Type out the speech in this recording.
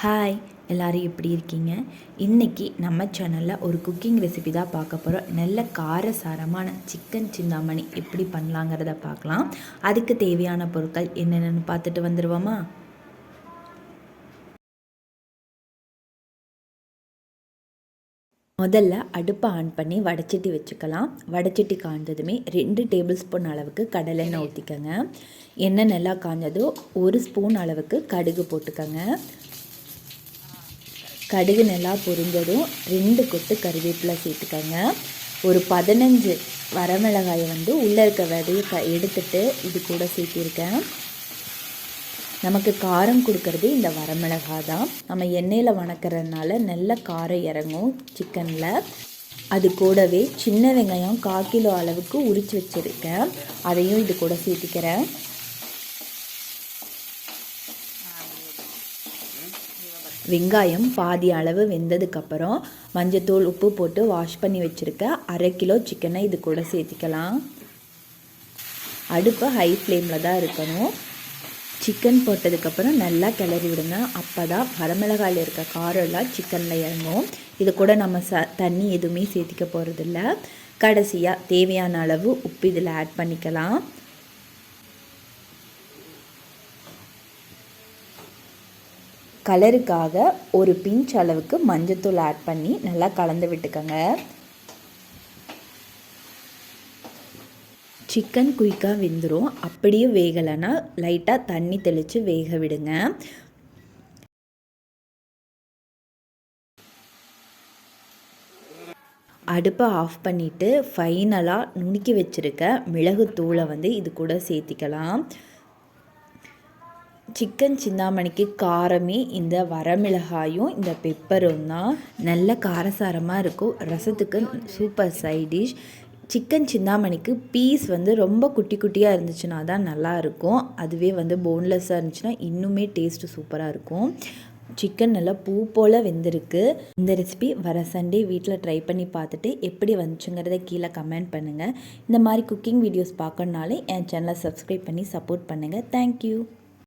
Hi எல்லோரும் எப்படி இருக்கீங்க? இன்றைக்கி நம்ம சேனலில் ஒரு குக்கிங் ரெசிபி தான் பார்க்க போகிறோம் நல்ல காரசாரமான சிக்கன் சிந்தாமணி எப்படி பண்ணலாங்கிறத பார்க்கலாம். அதுக்கு தேவையான பொருட்கள் என்னென்னு பார்த்துட்டு வந்துடுவோமா முதல்ல அடுப்பை ஆன் பண்ணி வடச்சட்டி வச்சுக்கலாம். வடச்சட்டி காய்ஞ்சதுமே ரெண்டு டேபிள் ஸ்பூன் அளவுக்கு கடலெண்ணெய் ஊற்றிக்கோங்க எண்ணெய் நல்லா காய்ஞ்சதோ ஒரு ஸ்பூன் அளவுக்கு கடுகு போட்டுக்கோங்க. கடுகு நல்லா பொரிஞ்சதும் ரெண்டு கொத்து கருவேப்பிலை சேர்த்துக்கோங்க. ஒரு பதினஞ்சு வரமிளகாயை வந்து உள்ளே இருக்க விதையை க எடுத்துட்டு இது கூட சேர்த்திருக்கேன். நமக்கு காரம் கொடுக்கறது இந்த வரமிளகாய் தான். நம்ம எண்ணெயில் வணக்கிறதுனால நல்ல காரம் இறங்கும் சிக்கனில். அது கூடவே சின்ன வெங்காயம் கால் கிலோ அளவுக்கு உரித்து வச்சுருக்கேன். அதையும் இது கூட சேர்த்திக்கிறேன். வெங்காயம் பாதி அளவு வெந்ததுக்கப்புறம் மஞ்சத்தூள் உப்பு போட்டு வாஷ் பண்ணி வச்சுருக்க அரை கிலோ சிக்கனை இது கூட சேர்த்திக்கலாம். அடுப்பை ஹை ஃப்ளேமில் தான் இருக்கணும். சிக்கன் போட்டதுக்கப்புறம் நல்லா கிளறி விடுங்க. அப்போ தான் வரமிளகாயில் இருக்க காரெல்லாம் சிக்கனில் இறங்கும். இது கூட நம்ம ச தண்ணி எதுவுமே சேர்த்திக்க போகிறதில்ல கடைசியாக தேவையான அளவு உப்பு இதில் ஆட் பண்ணிக்கலாம். கலருக்காக ஒரு பிஞ்ச் அளவுக்கு மஞ்சத்தூள் ஆட் பண்ணி நல்லா கலந்து விட்டுக்கோங்க. சிக்கன் குயிக்காக வெந்துடும் அப்படியே வேகலைன்னா லைட்டாக தண்ணி தெளித்து வேக விடுங்க. அடுப்பை ஆஃப் பண்ணிவிட்டு ஃபைனலாக நுணுக்கி வச்சுருக்க மிளகுத்தூளை வந்து இது கூட சேர்த்திக்கலாம். சிக்கன் சிந்தாமணிக்கு காரமே இந்த வரமிளகாயும் இந்த பெப்பரும் தான். நல்ல காரசாரமாக இருக்கும். ரசத்துக்கு சூப்பர் சைட் டிஷ். சிக்கன் சிந்தாமணிக்கு பீஸ் வந்து ரொம்ப குட்டி குட்டியாக இருந்துச்சுன்னா தான் நல்லாயிருக்கும் அதுவே வந்து போன்லெஸ்ஸாக இருந்துச்சுன்னா இன்னுமே டேஸ்ட்டு சூப்பராக இருக்கும். சிக்கன் நல்லா பூ போல் வெந்திருக்கு. இந்த ரெசிபி வர சண்டே வீட்டில் ட்ரை பண்ணி பார்த்துட்டு எப்படி வந்துச்சுங்கிறத கீழே கமெண்ட் பண்ணுங்கள் இந்த மாதிரி குக்கிங் வீடியோஸ் பார்க்கணுனாலே என் சேனலை சப்ஸ்கிரைப் பண்ணி சப்போர்ட் பண்ணுங்கள் தேங்க்யூ